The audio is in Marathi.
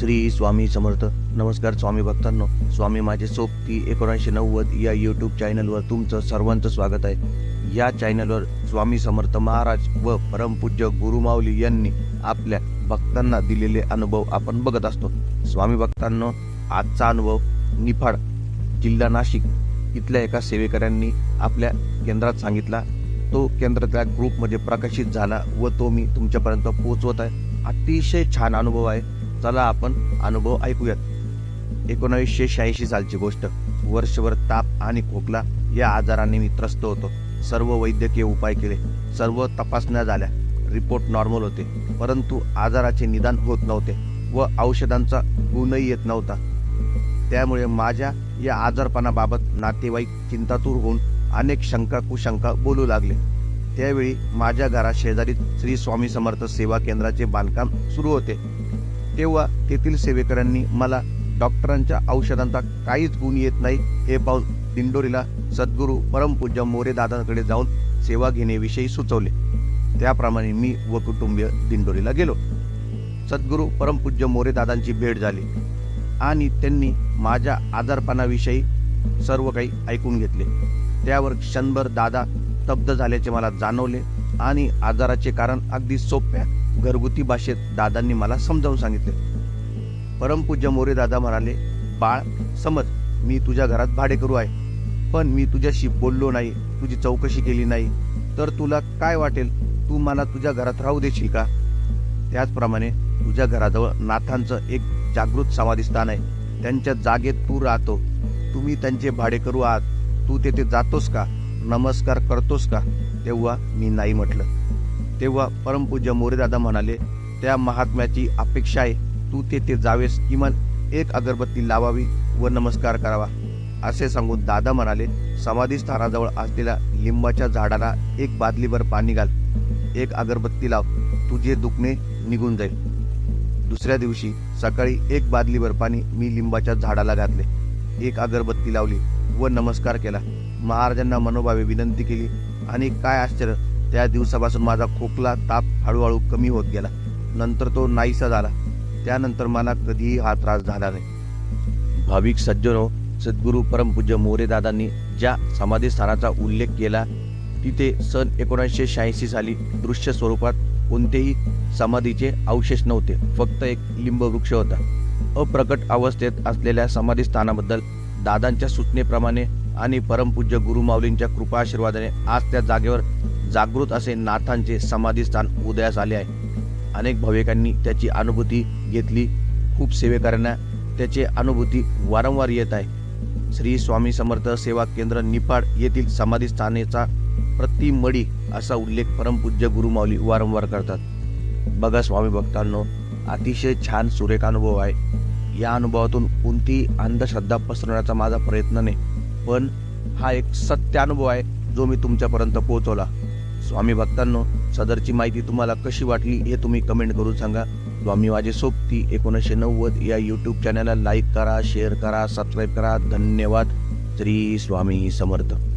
श्री स्वामी समर्थ. नमस्कार स्वामी भक्तांनो. स्वामी माझे सोबती एकोणीसशे नव्वद या यूट्यूब चॅनलवर तुमचं सर्वांचं स्वागत आहे. या चॅनलवर स्वामी समर्थ महाराज व परमपूज्य गुरुमाऊली यांनी आपल्या भक्तांना दिलेले अनुभव आपण बघत असतो. स्वामी भक्तांनो आजचा अनुभव निफाड जिल्हा नाशिक इथल्या एका सेवेकऱ्यांनी आपल्या केंद्रात सांगितला. तो केंद्रातल्या ग्रुपमध्ये प्रकाशित झाला व तो मी तुमच्यापर्यंत पोहोचवत आहे. अतिशय छान अनुभव आहे. चला आपण अनुभव ऐकूयात. एकोणावीसशे शहाऐंशी सालची गोष्ट. वर्षभर ताप आणि खोकला या आजाराने मी त्रस्त होतो. सर्व वैद्यकीय उपाय केले. सर्व तपासण्या झाल्या. रिपोर्ट नॉर्मल होते. परंतु आजाराचे निदान होत नव्हते व औषधांचा गुणही येत नव्हता. त्यामुळे माझ्या या आजारपणाबाबत नातेवाईक चिंतातूर होऊन अनेक शंका कुशंका बोलू लागले. त्यावेळी माझ्या घरा शेजारीत श्री स्वामी समर्थ सेवा केंद्राचे बांधकाम सुरू होते. तेव्हा तेथील सेवेकरांनी मला डॉक्टरांच्या औषधांचा काहीच गुण येत नाही हे पाहून दिंडोरीला सद्गुरू परमपूज्य मोरे दादांकडे जाऊन सेवा घेण्याविषयी सुचवले. त्याप्रमाणे मी व कुटुंबीय दिंडोरीला गेलो. सद्गुरू परमपूज्य मोरे दादांची भेट झाली आणि त्यांनी माझ्या आजारपणाविषयी सर्व काही ऐकून घेतले. त्यावर क्षणभर दादा स्तब्ध झाल्याचे मला जाणवले आणि आजाराचे कारण अगदी सोप्या घरगुती भाषेत दादांनी मला समजावून सांगितले. परमपूज्य मोरे दादा म्हणाले बाळ समज मी तुझ्या घरात भाडेकरू आहे. पण मी तुझ्याशी बोललो नाही तुझी चौकशी केली नाही. तर तुला काय वाटेल? तू मला तुझ्या घरात राहू देशील का? त्याचप्रमाणे तुझ्या घराजवळ नाथांचं एक जागृत समाधीस्थान आहे. त्यांच्या जागेत तू राहतो. तुम्ही त्यांचे भाडेकरू आहात. तू तेथे जातोस का? नमस्कार करतोस का? तेव्हा मी नाही म्हटलं. तेव्हा परमपूज्य मोरेदादा म्हणाले त्या महात्म्याची अपेक्षा आहे. तू तेथे जावेस किमान एक अगरबत्ती लावावी व नमस्कार करावा. असे सांगून दादा म्हणाले समाधी स्थानाजवळ असलेल्या लिंबाच्या झाडाला एक बादलीभर पाणी घाल. एक अगरबत्ती लाव. तुझे दुखणे निघून जाईल. दुसऱ्या दिवशी सकाळी एक बादलीभर पाणी मी लिंबाच्या झाडाला घातले. एक अगरबत्ती लावली व नमस्कार केला. महाराजांना मनोभावे विनंती केली. आणि काय आश्चर्य त्या दिवसापासून माझा खोकला ताप हळूहळू कमी होत गेला. नंतर तो नाहीसा झाला. त्यानंतर मला कधीही हा त्रास झाला नाही. भाविक सज्जनो सद्गुरू परमपूज्य मोरे दादांनी ज्या समाधीस्थानाचा उल्लेख केला तिथे सन एकोणीसशे शहाऐंशी साली दृश्य स्वरूपात कोणतेही समाधीचे अवशेष नव्हते. फक्त एक लिंबवृक्ष होता. अप्रकट अवस्थेत असलेल्या समाधीस्थानाबद्दल दादांच्या सूचनेप्रमाणे आणि परमपूज्य गुरुमाऊलींच्या कृपा आशीर्वादाने आज त्या जागेवर जागृत असे नाथांचे समाधीस्थान उदयास आले आहे. अनेक भाविकांनी त्याची अनुभूती घेतली. खूप सेवेकरांना त्याची अनुभूती वारंवार येत आहे. श्री स्वामी समर्थ सेवा केंद्र निपाड येथील समाधीस्थानेचा प्रतिमडी असा उल्लेख परमपूज्य गुरुमाऊली वारंवार करतात. बघा स्वामी भक्तांनो अतिशय छान सुरेख अनुभव आहे. या अनुभवातून कोणतीही अंधश्रद्धा पसरवण्याचा माझा प्रयत्न नाही. पण हा एक सत्य अनुभव आहे जो मी तुमच्यापर्यंत पोहोचवला. स्वामी भक्तांनो सदरची माहिती तुम्हाला कशी वाटली हे तुम्ही कमेंट करून सांगा. स्वामी वाजे सोबती एकोणीसशे नव्वद या यूट्यूब चॅनलला लाईक करा शेअर करा सबस्क्राईब करा. धन्यवाद. श्री स्वामी समर्थ.